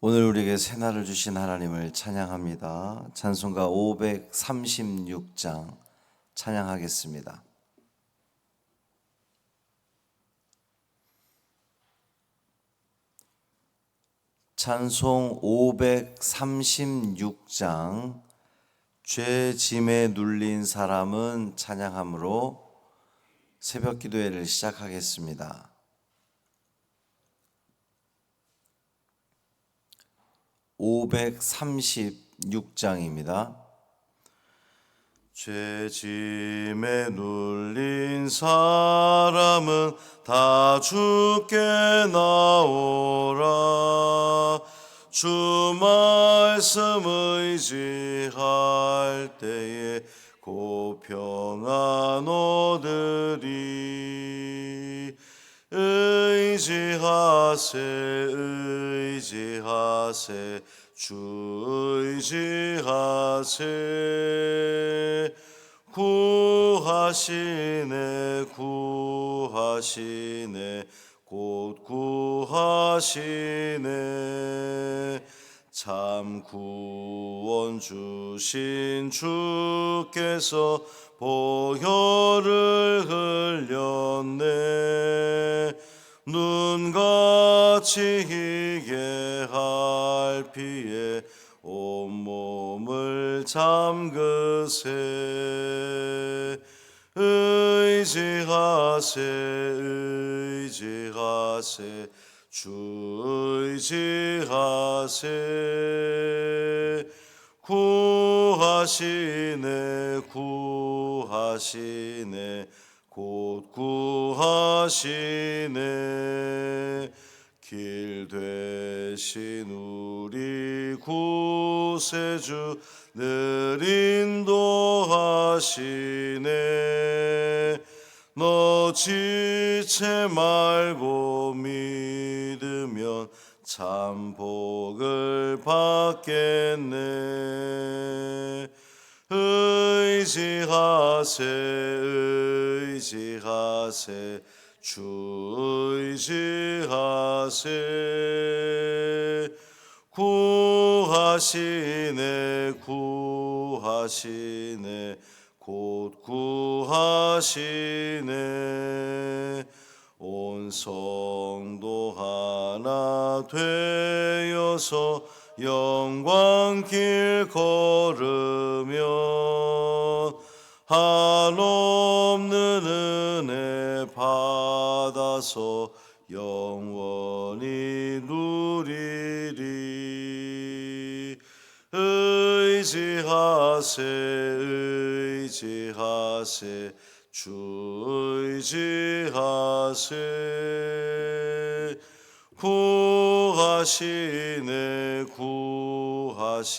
오늘 우리에게 새날을 주신 하나님을 찬양합니다. 찬송가 536장 찬양하겠습니다. 찬송 536장 죄 짐에 눌린 사람은 찬양함으로 새벽 기도회를 시작하겠습니다. 536장입니다. 죄짐에 눌린 사람은 다 주께 나오라 주 말씀 의지할 때에 고 평안 얻으리 의지하세 의지하세. 주 의지하세. 구하시네 구하시네. 곧 구하시네. 참 구원 주신 주께서 보혈을 흘렸네. 눈같이 희게 할 피에 온몸을 잠그세. 의지하세 의지하세. 주 의지하세. 구하시네 구 하시네. 곧 구하시네. 길 되신 우리 구세주 늘 인도하시네. 너 지체 말고 믿으면 참 복을 받겠네 의지하세 의지하세 주 의지하세. 구하시네 구하시네 곧 구하시네. 온 성도 하나 되어서 영광 길 걸으면 한없는 은혜 받아서 영원히 누리리. 의지하세 의지하세 주 의지하세. 구하시네 구하시네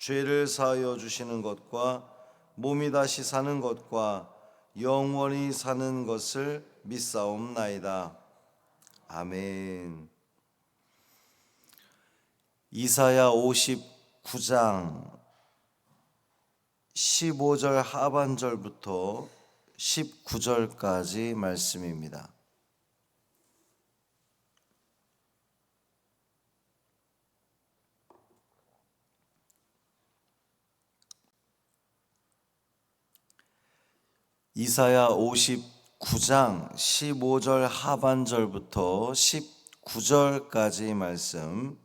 죄를 사하여 주시는 것과 몸이 다시 사는 것과 영원히 사는 것을 믿사옵나이다. 아멘. 이사야 59장 15절 하반절부터 19절까지 말씀입니다. 이사야 59장 15절 하반절부터 19절까지 말씀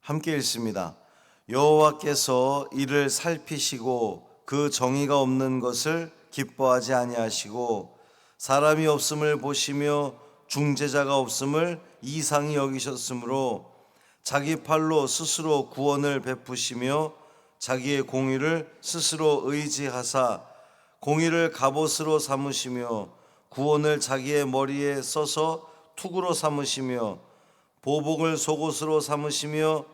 함께 읽습니다. 여호와께서 이를 살피시고 그 정의가 없는 것을 기뻐하지 아니하시고 사람이 없음을 보시며 중재자가 없음을 이상히 여기셨으므로 자기 팔로 스스로 구원을 베푸시며 자기의 공의를 스스로 의지하사 공의를 갑옷으로 삼으시며 구원을 자기의 머리에 써서 투구로 삼으시며 보복을 속옷으로 삼으시며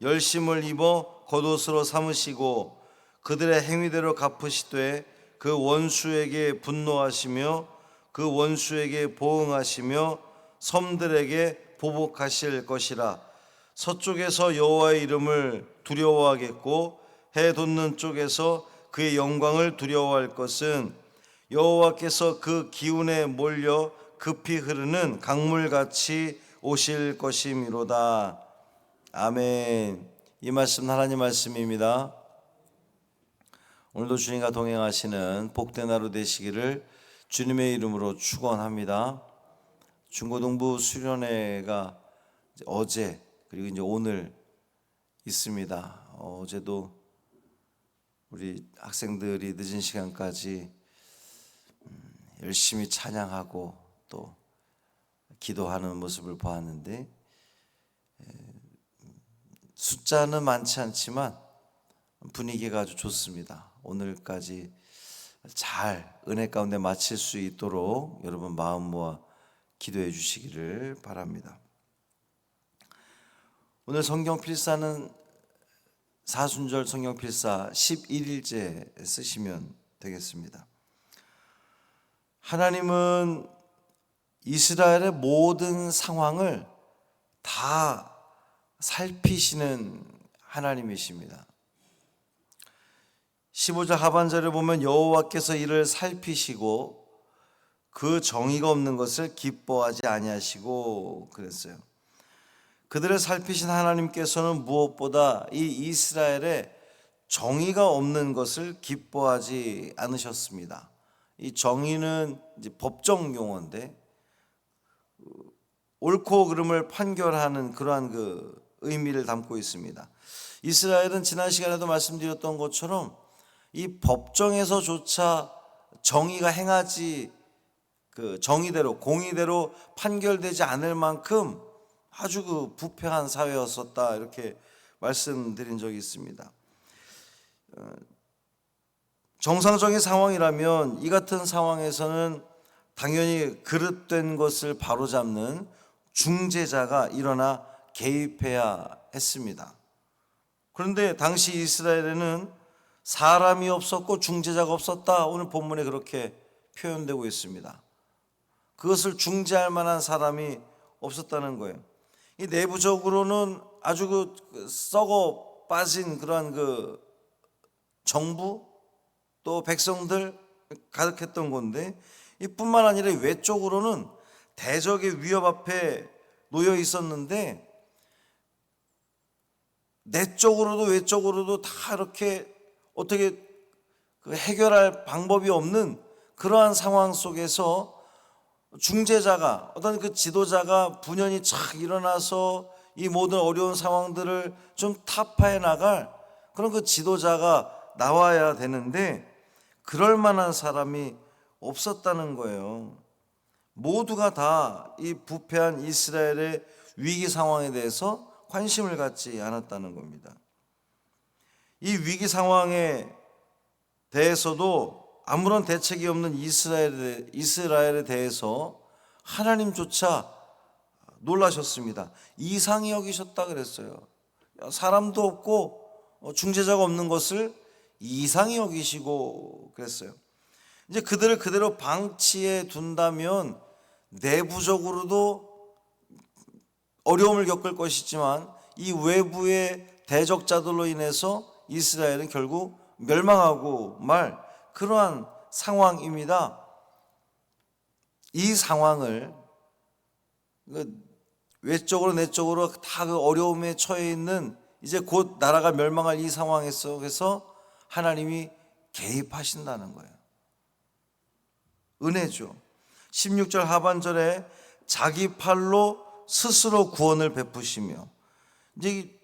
열심을 입어 겉옷으로 삼으시고 그들의 행위대로 갚으시되 그 원수에게 분노하시며 그 원수에게 보응하시며 섬들에게 보복하실 것이라. 서쪽에서 여호와의 이름을 두려워하겠고 해 돋는 쪽에서 그의 영광을 두려워할 것은 여호와께서 그 기운에 몰려 급히 흐르는 강물같이 오실 것이미로다. 아멘. 이 말씀 하나님 말씀입니다. 오늘도 주님과 동행하시는 복된 하루 되시기를 주님의 이름으로 축원합니다. 중고등부 수련회가 어제 그리고 이제 오늘 있습니다. 어제도 우리 학생들이 늦은 시간까지 음, 열심히 찬양하고 또 기도하는 모습을 보았는데 숫자는 많지 않지만 분위기가 아주 좋습니다. 오늘까지 잘 은혜 가운데 마칠 수 있도록 여러분 마음 모아 기도해 주시기를 바랍니다. 오늘 성경 필사는 사순절 성경 필사 11일째 쓰시면 되겠습니다. 하나님은 이스라엘의 모든 상황을 다 살피시는 하나님이십니다. 15절 하반절에 보면 여호와께서 이를 살피시고 그 정의가 없는 것을 기뻐하지 아니하시고 그랬어요. 그들을 살피신 하나님께서는 무엇보다 이 이스라엘의 정의가 없는 것을 기뻐하지 않으셨습니다. 이 정의는 법정 용어인데 옳고 그름을 판결하는 그러한 그 의미를 담고 있습니다. 이스라엘은 지난 시간에도 말씀드렸던 것처럼 이 법정에서조차 정의가 행하지 그 정의대로 공의대로 판결되지 않을 만큼 아주 그 부패한 사회였었다 이렇게 말씀드린 적이 있습니다. 어, 정상적인 상황이라면 이 같은 상황에서는 당연히 그릇된 것을 바로잡는 중재자가 일어나 개입해야 했습니다. 그런데 당시 이스라엘에는 사람이 없었고 중재자가 없었다. 오늘 본문에 그렇게 표현되고 있습니다. 그것을 중재할 만한 사람이 없었다는 거예요. 이 내부적으로는 아주 그 썩어 빠진 그러한 그 정부 또 백성들 가득했던 건데 이뿐만 아니라 외적으로는 대적의 위협 앞에 놓여 있었는데 내적으로도 외적으로도 다 이렇게 어떻게 그 해결할 방법이 없는 그러한 상황 속에서 중재자가 어떤 그 지도자가 분연히 착 일어나서 이 모든 어려운 상황들을 좀 타파해 나갈 그런 그 지도자가 나와야 되는데 그럴 만한 사람이 없었다는 거예요. 모두가 다 이 부패한 이스라엘의 위기 상황에 대해서 관심을 갖지 않았다는 겁니다. 이 위기 상황에 대해서도 아무런 대책이 없는 이스라엘에, 이스라엘에 대해서 하나님조차 놀라셨습니다. 이상히 여기셨다 그랬어요. 사람도 없고 어, 중재자가 없는 것을 이상히 여기시고 그랬어요. 이제 그들을 그대로 방치해 둔다면 내부적으로도 어려움을 겪을 것이지만 이 외부의 대적자들로 인해서 이스라엘은 결국 멸망하고 말 그러한 상황입니다. 이 상황을 그 외적으로 내적으로 다 그 어려움에 처해 있는 이제 곧 나라가 멸망할 이 상황 속에서 하나님이 개입하신다는 거예요. 은혜죠. 16절 하반절에 자기 팔로 스스로 구원을 베푸시며 이제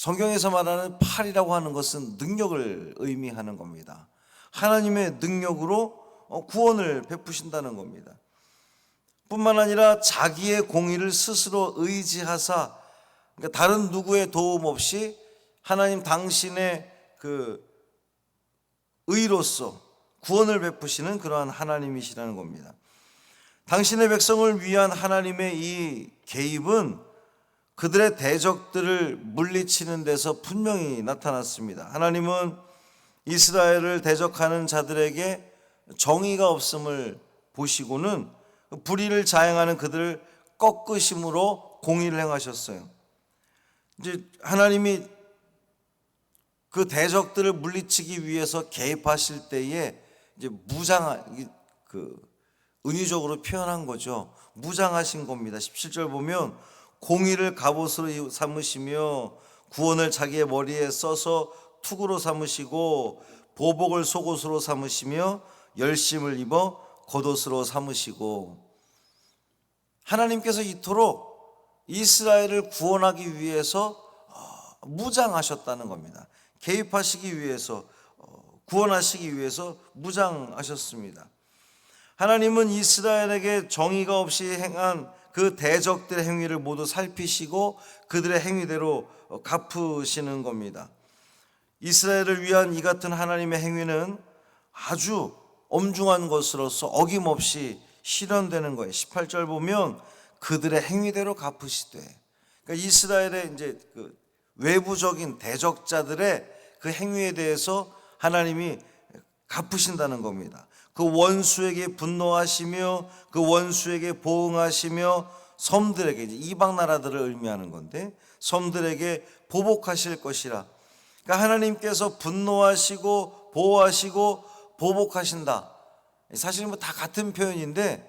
성경에서 말하는 팔이라고 하는 것은 능력을 의미하는 겁니다. 하나님의 능력으로 어, 구원을 베푸신다는 겁니다. 뿐만 아니라 자기의 공의를 스스로 의지하사 그러니까 다른 누구의 도움 없이 하나님 당신의 그 의로서 구원을 베푸시는 그러한 하나님이시라는 겁니다. 당신의 백성을 위한 하나님의 이 개입은 그들의 대적들을 물리치는 데서 분명히 나타났습니다. 하나님은 이스라엘을 대적하는 자들에게 정의가 없음을 보시고는 불의를 자행하는 그들을 꺾으심으로 공의를 행하셨어요. 이제 하나님이 그 대적들을 물리치기 위해서 개입하실 때에 이제 무장 그 은유적으로 표현한 거죠. 무장하신 겁니다. 17절 보면 공의를 갑옷으로 삼으시며 구원을 자기의 머리에 써서 투구로 삼으시고 보복을 속옷으로 삼으시며 열심을 입어 겉옷으로 삼으시고 하나님께서 이토록 이스라엘을 구원하기 위해서 어, 무장하셨다는 겁니다. 개입하시기 위해서 어, 구원하시기 위해서 무장하셨습니다. 하나님은 이스라엘에게 정의가 없이 행한 그 대적들의 행위를 모두 살피시고 그들의 행위대로 어, 갚으시는 겁니다. 이스라엘을 위한 이 같은 하나님의 행위는 아주 엄중한 것으로서 어김없이 실현되는 거예요. 18절 보면 그들의 행위대로 갚으시되. 그러니까 이스라엘의 이제 그 외부적인 대적자들의 그 행위에 대해서 하나님이 갚으신다는 겁니다. 그 원수에게 분노하시며 그 원수에게 보응하시며 섬들에게 이방 나라들을 의미하는 건데 섬들에게 보복하실 것이라. 그러니까 하나님께서 분노하시고 보호하시고 보복하신다. 사실 뭐 다 같은 표현인데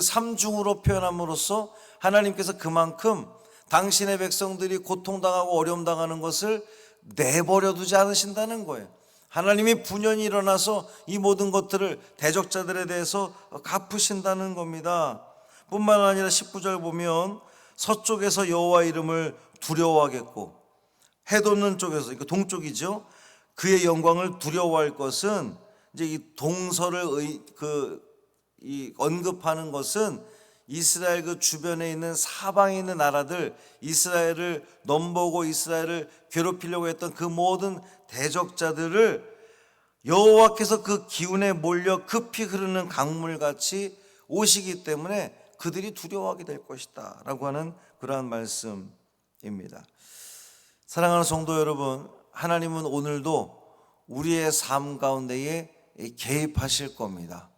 삼중으로 표현함으로써 하나님께서 그만큼 당신의 백성들이 고통당하고 어려움 당하는 것을 내버려 두지 않으신다는 거예요. 하나님이 분연히 일어나서 이 모든 것들을 대적자들에 대해서 갚으신다는 겁니다. 뿐만 아니라 19절 보면 서쪽에서 여호와 이름을 두려워하겠고 해돋는 쪽에서 그러니까 동쪽이죠. 그의 영광을 두려워할 것은 이제 이 동서를 의, 그, 이 언급하는 것은 이스라엘 그 주변에 있는 사방에 있는 나라들 이스라엘을 넘보고 이스라엘을 괴롭히려고 했던 그 모든 대적자들을 여호와께서 그 기운에 몰려 급히 흐르는 강물 같이 오시기 때문에 그들이 두려워하게 될 것이다 라고 하는 그러한 말씀입니다. 사랑하는 성도 여러분, 하나님은 오늘도 우리의 삶 가운데에 개입하실 겁니다.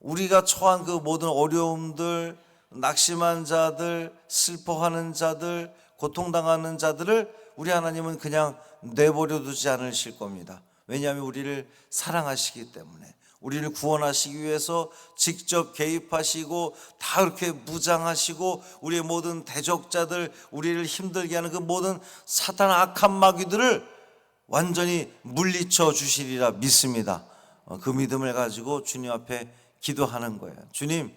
우리가 처한 그 모든 어려움들, 낙심한 자들, 슬퍼하는 자들, 고통당하는 자들을 우리 하나님은 그냥 내버려 두지 않으실 겁니다. 왜냐하면 우리를 사랑하시기 때문에 우리를 구원하시기 위해서 직접 개입하시고 다 그렇게 무장하시고 우리의 모든 대적자들 우리를 힘들게 하는 그 모든 사탄 악한 마귀들을 완전히 물리쳐 주시리라 믿습니다. 어, 그 믿음을 가지고 주님 앞에 기도하는 거예요. 주님,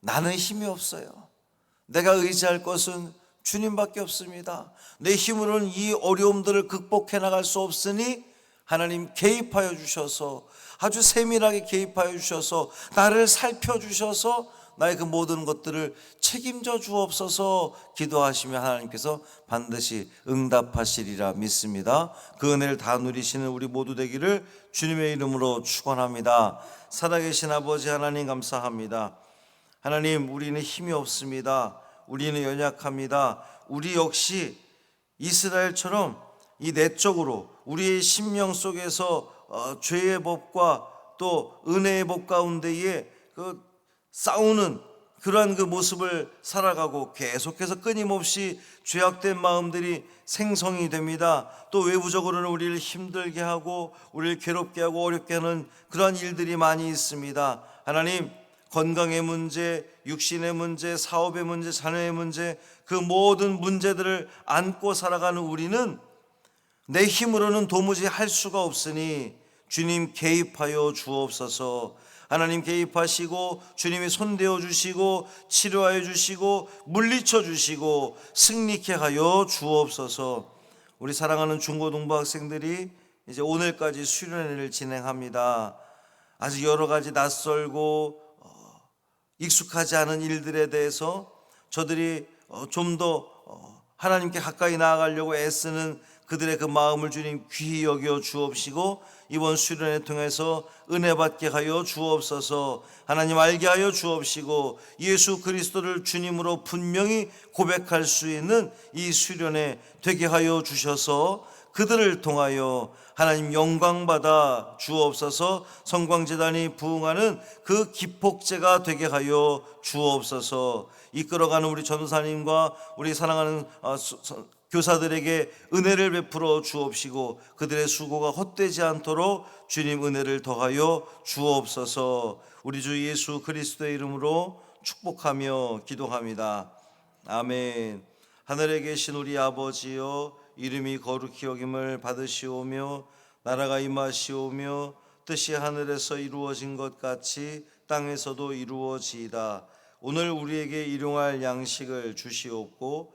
나는 힘이 없어요. 내가 의지할 것은 주님밖에 없습니다. 내 힘으로는 이 어려움들을 극복해 나갈 수 없으니 하나님 개입하여 주셔서 아주 세밀하게 개입하여 주셔서 나를 살펴 주셔서 나의 그 모든 것들을 책임져 주옵소서 기도하시며 하나님께서 반드시 응답하시리라 믿습니다. 그 은혜를 다 누리시는 우리 모두 되기를 주님의 이름으로 축원합니다. 살아계신 아버지 하나님 감사합니다. 하나님 우리는 힘이 없습니다. 우리는 연약합니다. 우리 역시 이스라엘처럼 이 내적으로 우리의 심령 속에서 어, 죄의 법과 또 은혜의 법 가운데에 그 싸우는 그러한 그 모습을 살아가고 계속해서 끊임없이 죄악된 마음들이 생성이 됩니다. 또 외부적으로는 우리를 힘들게 하고 우리를 괴롭게 하고 어렵게 하는 그러한 일들이 많이 있습니다. 하나님 건강의 문제, 육신의 문제, 사업의 문제, 자녀의 문제 그 모든 문제들을 안고 살아가는 우리는 내 힘으로는 도무지 할 수가 없으니 주님 개입하여 주옵소서. 하나님 개입하시고 주님이 손대어 주시고 치료하여 주시고 물리쳐 주시고 승리케 하여 주옵소서. 우리 사랑하는 중고등부 학생들이 이제 오늘까지 수련회를 진행합니다. 아직 여러 가지 낯설고 어, 익숙하지 않은 일들에 대해서 저들이 어, 좀더 하나님께 가까이 나아가려고 애쓰는 그들의 그 마음을 주님 귀히 여겨 주옵시고 이번 수련회 통해서 은혜 받게 하여 주옵소서. 하나님 알게 하여 주옵시고 예수 그리스도를 주님으로 분명히 고백할 수 있는 이 수련회 되게 하여 주셔서 그들을 통하여 하나님 영광 받아 주옵소서. 성광재단이 부응하는 그 기폭제가 되게 하여 주옵소서. 이끌어가는 우리 전도사님과 우리 사랑하는 어, 교사들에게 은혜를 베풀어 주옵시고 그들의 수고가 헛되지 않도록 주님 은혜를 더하여 주옵소서 우리 주 예수 그리스도의 이름으로 축복하며 기도합니다. 아멘. 하늘에 계신 우리 아버지여 이름이 거룩히 여김을 받으시오며 나라가 임하시오며 뜻이 하늘에서 이루어진 것 같이 땅에서도 이루어지이다. 오늘 우리에게 일용할 양식을 주시옵고